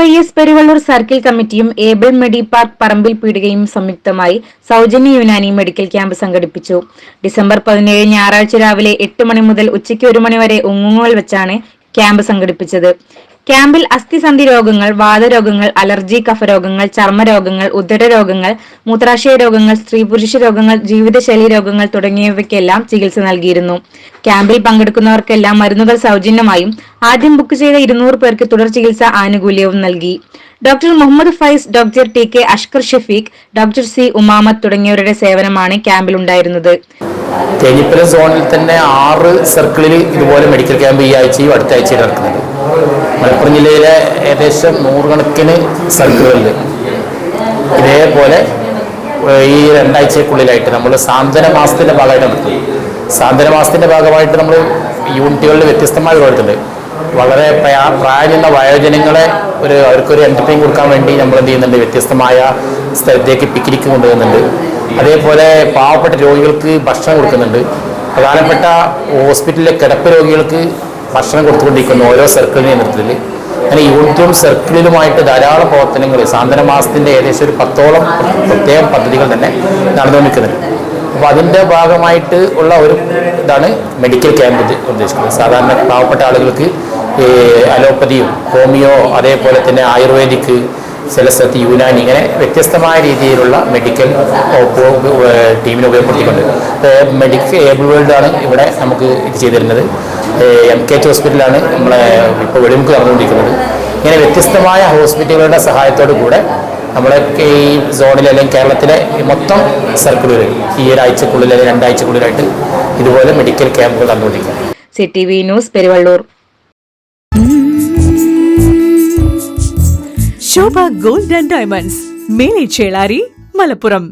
Y S Peruvallur circle കമ്മിറ്റിയും able മെഡി park Parambil പീടികയും സംയുക്തമായി സൗജന്യ യുനാനി മെഡിക്കൽ ക്യാമ്പ് സംഘടിപ്പിച്ചു. ഡിസംബർ പതിനേഴ് ഞായറാഴ്ച രാവിലെ എട്ട് മണി മുതൽ ഉച്ചയ്ക്ക് ഒരു മണി വരെ ഉങ്ങുങ്ങൾ വെച്ചാണ് ക്യാമ്പ് സംഘടിപ്പിച്ചത്. ക്യാമ്പിൽ അസ്ഥിസന്ധി രോഗങ്ങൾ വാതരോഗങ്ങൾ അലർജി കഫരോഗങ്ങൾ ചർമ്മരോഗങ്ങൾ ഉദരരോഗങ്ങൾ മൂത്രാശയ രോഗങ്ങൾ സ്ത്രീ പുരുഷ രോഗങ്ങൾ ജീവിതശൈലി രോഗങ്ങൾ തുടങ്ങിയവയ്ക്കെല്ലാം ചികിത്സ നൽകിയിരുന്നു. ക്യാമ്പിൽ പങ്കെടുക്കുന്നവർക്കെല്ലാം മരുന്നുകൾ സൗജന്യമായും ആദ്യം ബുക്ക് ചെയ്ത ഇരുന്നൂറ് പേർക്ക് തുടർ ചികിത്സ ആനുകൂല്യവും നൽകി. Doctor Muhammad Faiz doctor T K Ashkar Shafeeq doctor C Umamath തുടങ്ങിയവരുടെ സേവനമാണ് ക്യാമ്പിൽ ഉണ്ടായിരുന്നത്. തേഞ്ഞിപ്പലം സോണിൽ തന്നെ ആറ് സർക്കിളിൽ ഇതുപോലെ മെഡിക്കൽ ക്യാമ്പ് ഈ ആഴ്ചയും അടുത്ത ആഴ്ചയും നടക്കുന്നുണ്ട്. മലപ്പുറം ജില്ലയിലെ ഏകദേശം നൂറുകണക്കിന് സർക്കിളുകളിൽ ഇതേപോലെ ഈ രണ്ടാഴ്ചക്കുള്ളിലായിട്ട് നമ്മൾ സാന്ത്വന മാസത്തിന്റെ ഭാഗമായിട്ട് നടത്തി. സാന്ത്വന മാസത്തിന്റെ ഭാഗമായിട്ട് നമ്മൾ യൂണിറ്റുകളിൽ വ്യത്യസ്തമായ പ്രവർത്തിട്ടുണ്ട് വളരെ പ്രയാ പ്രായമുള്ള വയോജനങ്ങളെ ഒരു അവർക്കൊരു എന്റർടൈൻ കൊടുക്കാൻ വേണ്ടി നമ്മൾ എന്ത് ചെയ്യുന്നുണ്ട്? വ്യത്യസ്തമായ സ്ഥലത്തേക്ക് പിക്നിക്ക് കൊണ്ടുപോകുന്നുണ്ട് അതേപോലെ പാവപ്പെട്ട രോഗികൾക്ക് ഭക്ഷണം കൊടുക്കുന്നുണ്ട്. പ്രധാനപ്പെട്ട ഹോസ്പിറ്റലിലെ കിടപ്പ് രോഗികൾക്ക് ഭക്ഷണം കൊടുത്തുകൊണ്ടിരിക്കുന്നു ഓരോ സർക്കിളിന്റെ നേതൃത്വത്തിൽ. അങ്ങനെ യൂണിറ്റും സർക്കിളിലുമായിട്ട് ധാരാളം പ്രവർത്തനങ്ങൾ സാന്ത്വന മാസത്തിന്റെ ഏകദേശം ഒരു പത്തോളം പ്രത്യേക പദ്ധതികൾ തന്നെ നടന്നുകൊണ്ടിരിക്കുന്നുണ്ട്. അപ്പോൾ അതിന്റെ ഭാഗമായിട്ട് ഉള്ള ഒരു ഇതാണ് മെഡിക്കൽ ക്യാമ്പ് ഉദ്ദേശിക്കുന്നത്. സാധാരണ പാവപ്പെട്ട ആളുകൾക്ക് അലോപ്പതിയും ഹോമിയോ അതേപോലെ തന്നെ ആയുർവേദിക് സെലസത്തി യുനാനി ഇങ്ങനെ വ്യത്യസ്തമായ രീതിയിലുള്ള മെഡിക്കൽ ടീമിനെ ഉപയോഗപ്പെടുത്തിക്കൊണ്ട്. മെഡിക്കൽ ഏബിൾ വേൾഡാണ് ഇവിടെ നമുക്ക് ഇത് ചെയ്തിരുന്നത്. എം കെ എച്ച് ഹോസ്പിറ്റലാണ് നമ്മളെ ഇപ്പോൾ വെളിമുക്ക് നടന്നുകൊണ്ടിരിക്കുന്നത്. ഇങ്ങനെ വ്യത്യസ്തമായ ഹോസ്പിറ്റലുകളുടെ സഹായത്തോടു കൂടെ നമ്മുടെ ഈ സോണിൽ അല്ലെങ്കിൽ കേരളത്തിലെ മൊത്തം സർക്കിളുകളിൽ ഈ ഒരാഴ്ചക്കുള്ളിൽ അല്ലെങ്കിൽ രണ്ടാഴ്ചക്കുള്ളിലായിട്ട് ഇതുപോലെ മെഡിക്കൽ ക്യാമ്പുകൾ നടന്നുകൊണ്ടിരിക്കും C T V news Peruvallur. Shobha gold and diamonds Mele Chelari Malappuram.